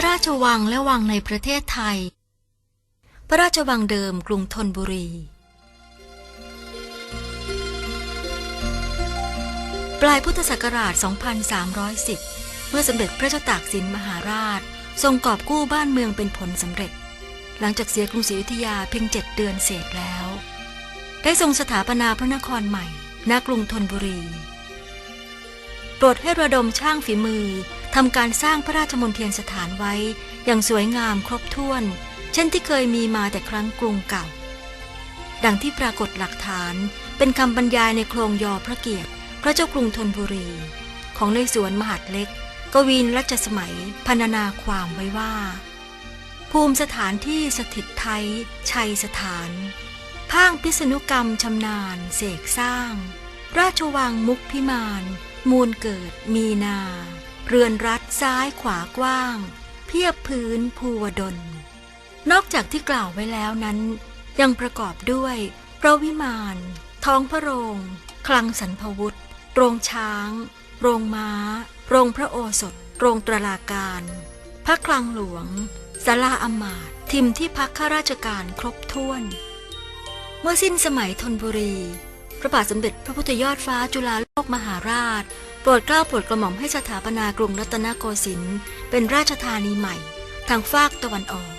ระราชวังและวังในประเทศไทย พระราชวังเดิมกรุงธนบุรี ปลายพุทธศักราช 2310 เมื่อสมเด็จพระเจ้าตากสินมหาราช ทรงกอบกู้บ้านเมืองเป็นผลสำเร็จ หลังจากเสียกรุงศรีอยุธยาเพียงเจ็ดเดือนเศษแล้ว ได้ทรงสถาปนาพระนครใหม่ณกรุงธนบุรี โปรดให้ระดมช่างฝีมือ ทำการสร้างพระราชมณฑลสถานไว้ อย่างสวยงามครบถ้วน เช่นที่เคยมีมาแต่ครั้งกรุงเก่า ดังที่ปรากฏหลักฐานเป็นคำบรรยายในโครงยอพระเกียรติ พระเจ้ากรุงธนบุรี ของในสวนมหาดเล็ก กวีนรัชสมัยพรรณนาความไว้ว่า ภูมิสถานที่สถิตไทย ชัยสถานพางพิษณุกรรมชำนาญเสกสร้าง ราชวังมุกพิมาน มูลเกิดมีนา เรือนรัฐซ้ายขวากว้าง เพียบพื้นภูวดล นอกจากที่กล่าวไว้แล้วนั้น ยังประกอบด้วยพระวิมานท้องพระโรง คลังสรรพวุธ โรงช้าง โรงม้า โรงพระโอสถ โรงตรลาการ พระคลังหลวงศาลาอมาตทิมที่พักข้าราชการครบถ้วน เมื่อสิ้นสมัยธนบุรี พระบาทสมเด็จพระพุทธยอดฟ้าจุฬาโลกมหาราช รดเกล้าโปรดกระหม่อมให้สถาปนากรุงรัตนโกสินทร์เป็นราชธานีใหม่ ทางฟากตะวันออก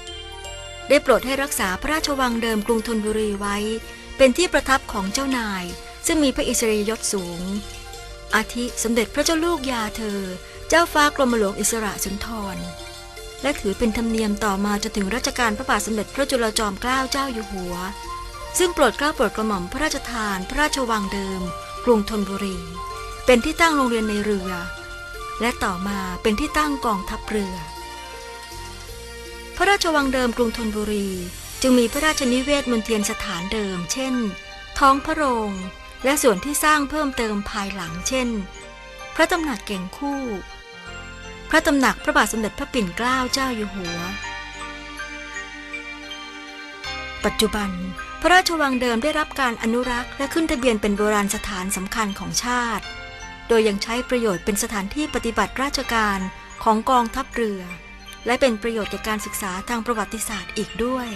ได้โปรดให้รักษาพระราชวังเดิมกรุงธนบุรีไว้ เป็นที่ประทับของเจ้านาย ซึ่งมีพระอิสริยยศสูง อาทิสมเด็จพระเจ้าลูกยาเธอ เจ้าฟ้ากรมหลวงอิสระสุนทร และถือเป็นธรรมเนียมต่อมาจนถึงรัชกาลพระบาทสมเด็จพระจุลจอมเกล้าเจ้าอยู่หัว ซึ่งโปรดเกล้าโปรดกระหม่อมพระราชทาน พระราชวังเดิม กรุงธนบุรี เป็นที่ตั้งโรงเรียนในเรือ และต่อมาเป็นที่ตั้งกองทัพเรือ พระราชวังเดิมกรุงธนบุรี จึงมีพระราชนิเวศมณฑลสถานเดิม เช่น ท้องพระโรง และส่วนที่สร้างเพิ่มเติมภายหลังเช่น พระตำหนักเก่งคู่ พระตำหนักพระบาทสมเด็จพระปิ่นเกล้าเจ้าอยู่หัวปัจจุบัน พระราชวังเดิมได้รับการอนุรักษ์และขึ้นทะเบียนเป็นโบราณสถานสำคัญของชาติ โดยยังใช้ประโยชน์เป็นสถานที่ปฏิบัติราชการของกองทัพเรือ และเป็นประโยชน์แก่การศึกษาทางประวัติศาสตร์อีกด้วย